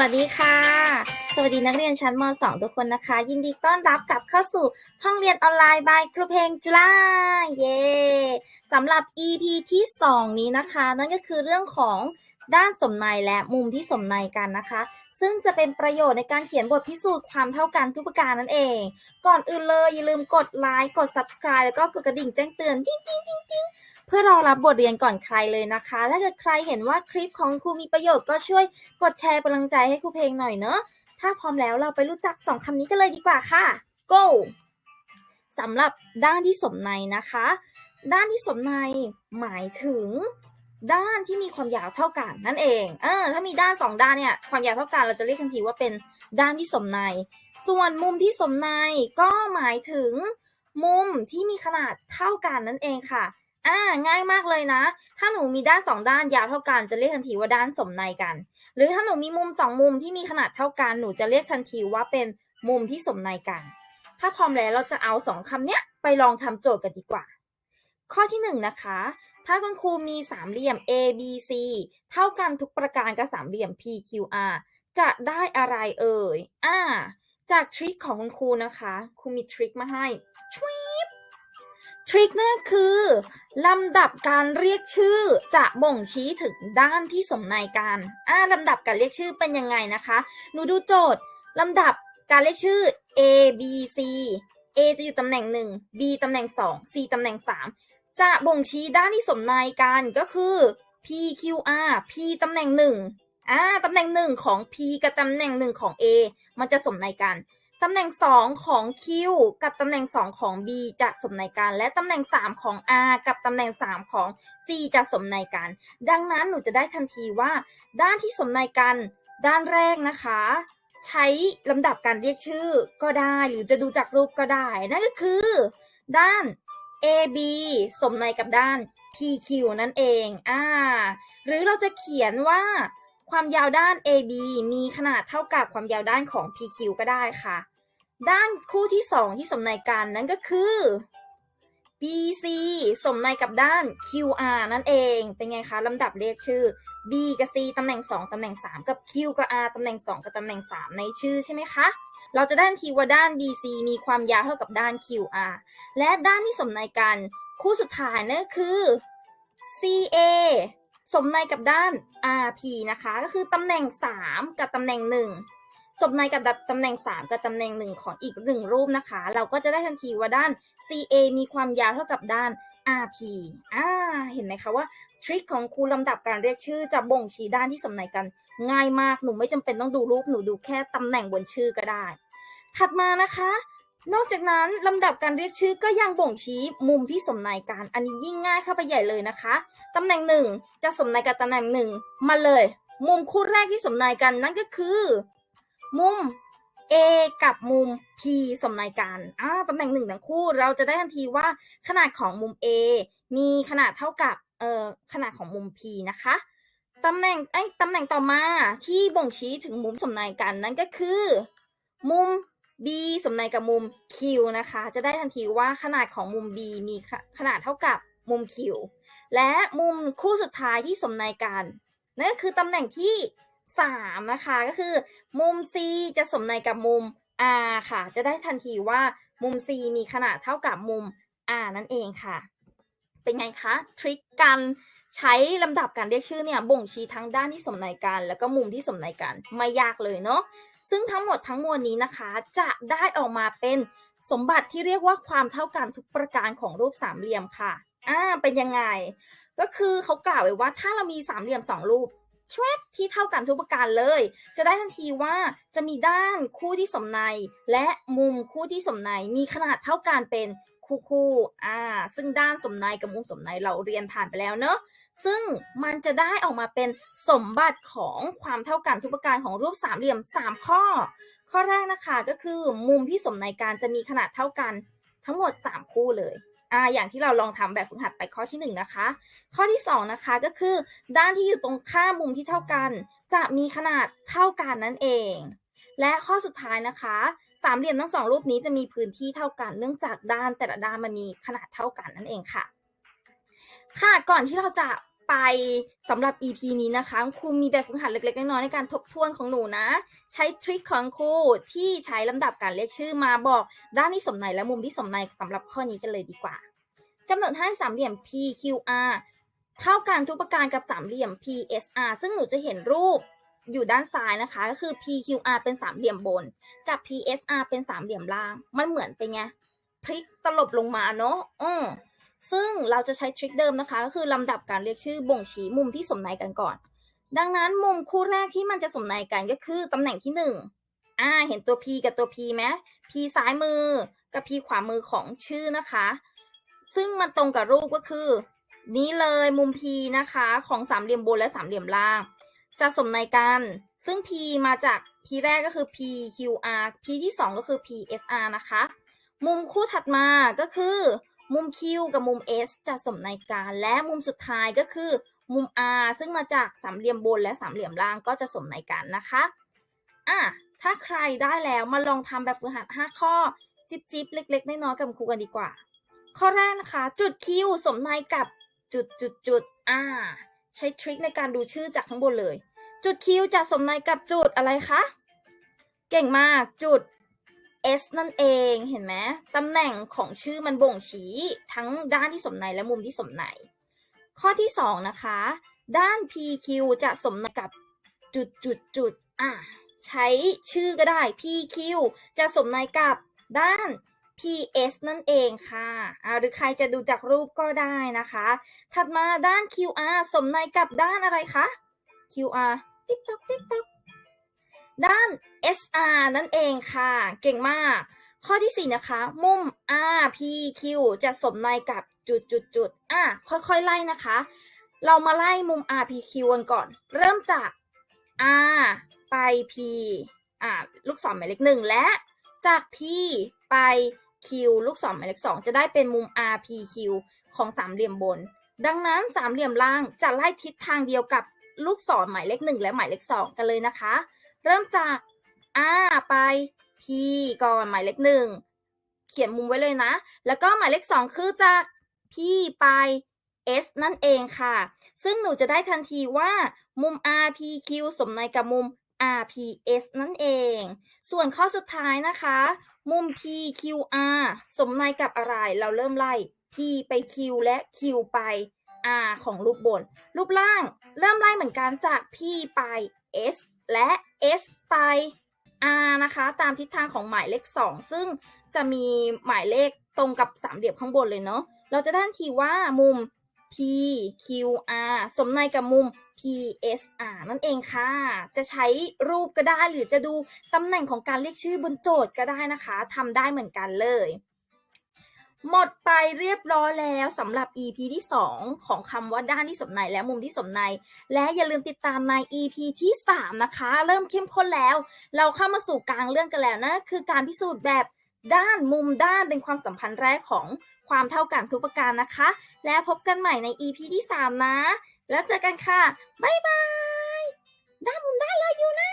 วัสดีค่ะ สวัสดีนักเรียนชั้นม .2 ทุกคนนะคะ ยินดีต้อนรับกลับเข้าสู่ห้องเรียนออนไลน์ by ครูเพลงจุฬาเย้สำหรับ EP ที่ 2 นี้นะคะ นั่นก็คือเรื่องของด้านสมในและมุมที่สมในกันนะคะ ซึ่งจะเป็นประโยชน์ในการเขียนบทพิสูจน์ความเท่ากันทุกประการนั่นเอง ก่อนอื่นเลยอย่าลืมกดไลค์กด subscribe แล้วก็กดกระดิ่งแจ้งเตือนติ๊งติ๊งติ๊งติ๊ง เพื่อรอรับบทเรียนก่อนใครเลยนะคะ ถ้าเกิดใครเห็นว่าคลิปของครูมีประโยชน์ก็ช่วยกดแชร์เป็นกำลังใจให้ครูเพลงหน่อยเนอะถ้าพร้อมแล้วเราไปรู้จักสองคำนี้กันเลยดีกว่าค่ะ go สำหรับด้านที่สมในนะคะ ด้านที่สมในหมายถึงด้านที่มีความยาวเท่ากันนั่นเอง เออ ถ้ามีด้านสองด้านเนี่ย ความยาวเท่ากันเราจะเรียกทันทีว่าเป็นด้านที่สมใน ส่วนมุมที่สมในก็หมายถึงมุมที่มีขนาดเท่ากันนั่นเองค่ะ อ่าง่ายมากเลยนะ ถ้าหนูมีด้านสองด้านยาวเท่ากันจะเรียกทันทีว่าด้านสมในกัน หรือถ้าหนูมีมุมสองมุมที่มีขนาดเท่ากันหนูจะเรียกทันทีว่าเป็นมุมที่สมในกัน ถ้าพร้อมแล้วเราจะเอาสองคำเนี้ยไปลองทำโจทย์กันดีกว่า ข้อที่หนึ่งนะคะ ถ้าคุณครูมีสามเหลี่ยม A B C เท่ากันทุกประการกับสามเหลี่ยม P Q R จะได้อะไรเอ่ย อ่า จากทริคของคุณครูนะคะ ครูมีทริคมาให้ชวิบ ทริคนั่นคือลำดับการเรียกชื่อจะบ่งชี้ถึงด้านที่สมในกันอ่าลำดับการเรียกชื่อเป็นยังไงนะคะ หนูดูโจทย์ลำดับการเรียกชื่อ A B C A จะอยู่ตำแหน่งหนึ่ง B ตำแหน่งสอง C ตำแหน่งสามจะบ่งชี้ด้านที่สมในกันก็คือ P Q R P ตำแหน่งหนึ่งอ่าตำแหน่งหนึ่งของ P กับตำแหน่งหนึ่งของ A มันจะสมในกัน ตำแหน่ง 2 ของ Q กับตำแหน่ง 2 ของ B จะสมในกันและตำแหน่ง 3 ของ R กับตำแหน่ง 3 ของ C จะสมในกัน ดังนั้นหนูจะได้ทันทีว่า ด้านที่สมในกันด้านแรกนะคะ ใช้ลำดับการเรียกชื่อก็ได้หรือจะดูจากรูปก็ได้ นั่นก็คือ ด้าน AB สมในกับด้าน PQ นั่นเองอ่าหรือเราจะเขียนว่า ความยาวด้าน AB มีขนาดเท่ากับความยาวด้านของ PQ ก็ได้ค่ะ ด้านคู่ที่ 2 ที่สมในกันนั่นก็คือ BC สมในกับด้าน QR นั่นเอง เป็นไงคะลำดับเรียกชื่อ B กับ C ตำแหน่ง 2 ตำแหน่ง 3 กับ Q กับ R ตำแหน่ง 2 กับตำแหน่ง 3 ในชื่อใช่ไหมคะ เราจะได้ทันทีว่าด้าน BC มีความยาวเท่ากับด้าน QR และด้านที่สมในกัน คู่สุดท้ายนั่นคือ CA สมในกับด้าน RP นะคะ ก็คือตำแหน่ง 3 กับตำแหน่ง 1 สมในกับตำแหน่ง 3 กับตำแหน่ง 1 ของอีกหนึ่งรูปนะคะ เราก็จะได้ทันทีว่าด้าน CA มีความยาวเท่ากับด้าน RP อ่า เห็นไหมคะว่าทริคของครูลำดับการเรียกชื่อจะบ่งชี้ด้านที่สมในกันง่ายมาก หนูไม่จำเป็นต้องดูรูป หนูดูแค่ตำแหน่งบนชื่อก็ได้ ถัดมานะคะ นอกจากนั้นลำดับการเรียกชื่อก็ยังบ่งชี้มุมที่สมในกันอันนี้ยิ่งง่ายเข้าไปใหญ่เลยนะคะตำแหน่งหนึ่งจะสมในกับตำแหน่งหนึ่งมาเลย มุมคู่แรกที่สมในกันนั่นก็คือ มุม A กับมุม P สมในกันอ่าตำแหน่งหนึ่งทั้งคู่ เราจะได้ทันทีว่าขนาดของมุม A มีขนาดเท่ากับเอ่อขนาดของมุม P นะคะตำแหน่งไอ้ตำแหน่งต่อมาที่บ่งชี้ถึงมุมสมในกันนั่นก็คือ มุม B สมในกับมุม Q นะคะ จะได้ทันทีว่าขนาดของมุม B มีขนาดเท่ากับมุม Q และมุมคู่สุดท้ายที่สมในกันนั่นก็คือตำแหน่งที่3นะคะก็คือ มุม C จะสมในกับมุม R ค่ะ จะได้ทันทีว่ามุม C มีขนาดเท่ากับมุม R นั่นเองค่ะ เป็นไงคะทริคการใช้ลำดับการเรียกชื่อเนี่ยบ่งชี้ทั้งด้านที่สมในกัน แล้วก็มุมที่สมในกันไม่ยากเลยเนาะ ซึ่งทั้งหมดทั้งมวลนี้นะคะจะได้ออกมาเป็นสมบัติที่เรียกว่าความเท่ากันทุกประการของรูปสามเหลี่ยมค่ะอ่าเป็นยังไง ก็คือเขากล่าวไว้ว่าถ้าเรามีสามเหลี่ยมสองรูปชวบที่เท่ากันทุกประการเลย จะได้ทันทีว่าจะมีด้านคู่ที่สมใน และมุมคู่ที่สมในมีขนาดเท่ากันเป็นคู่คู่อ่าซึ่งด้านสมในกับมุมสมในเราเรียนผ่านไปแล้วเนอะ ซึ่งมันจะได้ออกมาเป็นสมบัติของความเท่ากันทุกประการของรูปสามเหลี่ยม 3 ข้อ ข้อแรกนะคะก็คือมุมที่สมในการจะมีขนาดเท่ากันทั้งหมด 3 คู่เลยอ่าอย่างที่เราลองทำแบบฝึกหัดไปข้อที่ 1 นะคะ ข้อที่ 2 นะคะก็คือ ด้านที่อยู่ตรงข้ามมุมที่เท่ากัน จะมีขนาดเท่ากันนั่นเอง และข้อสุดท้ายนะคะ สามเหลี่ยมทั้งสองรูปนี้จะมีพื้นที่เท่ากัน เนื่องจากด้านแต่ละด้านมันมีขนาดเท่ากันนั่นเองค่ะ ค่ะก่อนที่เราจะ ไปสำหรับ EP นี้นะคะครูมีแบบฝึกหัดเล็กๆ น้อยๆในการทบทวนของหนูนะ ใช้ทริคของครูที่ใช้ลำดับการเรียกชื่อมาบอกด้านที่สมในและมุมที่สมในสำหรับข้อนี้กันเลยดีกว่ากำหนดให้สามเหลี่ยม PQR เท่ากันทุกประการกับสามเหลี่ยม PSR ซึ่งหนูจะเห็นรูปอยู่ด้านซ้ายนะคะ ก็คือ PQR เป็นสามเหลี่ยมบน กับ PSR เป็นสามเหลี่ยมล่าง มันเหมือนเป็นไงพลิกตลบลงมาเนาะอืม ซึ่งเราจะใช้ทริคเดิมนะคะ ก็คือลำดับการเรียกชื่อบ่งชี้มุมที่สมในกันก่อน ดังนั้นมุมคู่แรกที่มันจะสมในกันก็คือตำแหน่งที่หนึ่งอ่า เห็นตัว P กับตัว P ไหม P ซ้ายมือกับ P ขวามือของชื่อนะคะ ซึ่งมันตรงกับรูปก็คือ นี้เลยมุม P นะคะของสามเหลี่ยมบนและสามเหลี่ยมล่าง จะสมในกัน ซึ่ง P มาจาก P แรกก็คือ PQR P ที่ 2 ก็คือ PSR นะคะ มุมคู่ถัดมาก็คือ มุม Q กับมุม S จะสมในกันและมุมสุดท้ายก็คือ มุม R ซึ่งมาจากสามเหลี่ยมบนและสามเหลี่ยมล่างก็จะสมในกันนะคะอะถ้าใครได้แล้วมาลองทำแบบฝึกหัด 5 ข้อ จิบจิบเล็ก ๆ น้อยๆกับครูกันดีกว่า ข้อแรกนะคะ จุด Q สมในกับจุดจุดจุดๆอ่าใช้ทริคในการดูชื่อจากข้างบนเลย จุด Q จะสมในกับจุดอะไรคะ เก่งมากจุด S นั่นเองเห็นไหมตำแหน่งของชื่อมันบ่งชี้ ทั้งด้านที่สมในและมุมที่สมใน ข้อที่ 2 นะคะ ด้าน PQ จะสมในกับจุดจุดจุดอะใช้ชื่อก็ได้ PQ จะสมในกับด้าน PS นั่นเองค่ะอ่าหรือใครจะดูจากรูปก็ได้นะคะ ถัดมาด้าน QR สมในกับด้านอะไรคะ QR ติ๊กต๊อกติ๊กต๊อก ด้าน SR นั่นเองค่ะ เก่งมาก ข้อที่ 4 นะคะ มุม RPQ จะสมในกับจุดจุดจุดอะค่อยๆ ไล่นะคะ เรามาไล่มุม RPQ กันก่อน เริ่มจาก R ไป P อะลูกศรหมายเลขหนึ่งและจาก P ไป Q ลูกศรหมายเลขสองจะได้เป็นมุม RPQ ของสามเหลี่ยมบน ดังนั้นสามเหลี่ยมล่างจะไล่ทิศทางเดียวกับลูกศรหมายเลขหนึ่งและหมายเลขสองกันเลยนะคะ เริ่มจาก R ไป P ก่อนหมายเลขหนึ่งเขียนมุมไว้เลยนะ แล้วก็หมายเลขสองคือจาก P ไป S นั่นเองค่ะ ซึ่งหนูจะได้ทันทีว่ามุม RPQ สมในกับมุม RPS นั่นเอง ส่วนข้อสุดท้ายนะคะ มุม PQR สมในกับอะไร เราเริ่มไล่ P ไป Q และ Q ไป R ของรูปบน รูปล่างเริ่มไล่เหมือนกันจาก P ไป S และ S ไป R นะคะ ตามทิศทางของหมายเลข 2 ซึ่งจะมีหมายเลขตรงกับสามเหลี่ยมข้างบนเลยเนาะ เราจะได้ทันทีว่ามุม PQR สมในกับมุม PSR นั่นเองค่ะ จะใช้รูปก็ได้หรือจะดูตำแหน่งของการเรียกชื่อบนโจทย์ก็ได้นะคะทำได้เหมือนกันเลย หมดไปเรียบร้อยแล้วสำหรับ EP ที่ 2 ของคำว่าด้านที่สมในและมุมที่สมใน และอย่าลืมติดตามใน EP ที่ 3 นะคะ เริ่มเข้มข้นแล้ว เราเข้ามาสู่กลางเรื่องกันแล้วนะ คือการพิสูจน์แบบด้านมุมด้านเป็นความสัมพันธ์แรกของความเท่ากันทุกประการนะคะ แล้วพบกันใหม่ใน EP ที่ 3 นะ แล้วเจอกันค่ะ บ๊ายบาย ด้านมุมด้านเลยอยู่นะ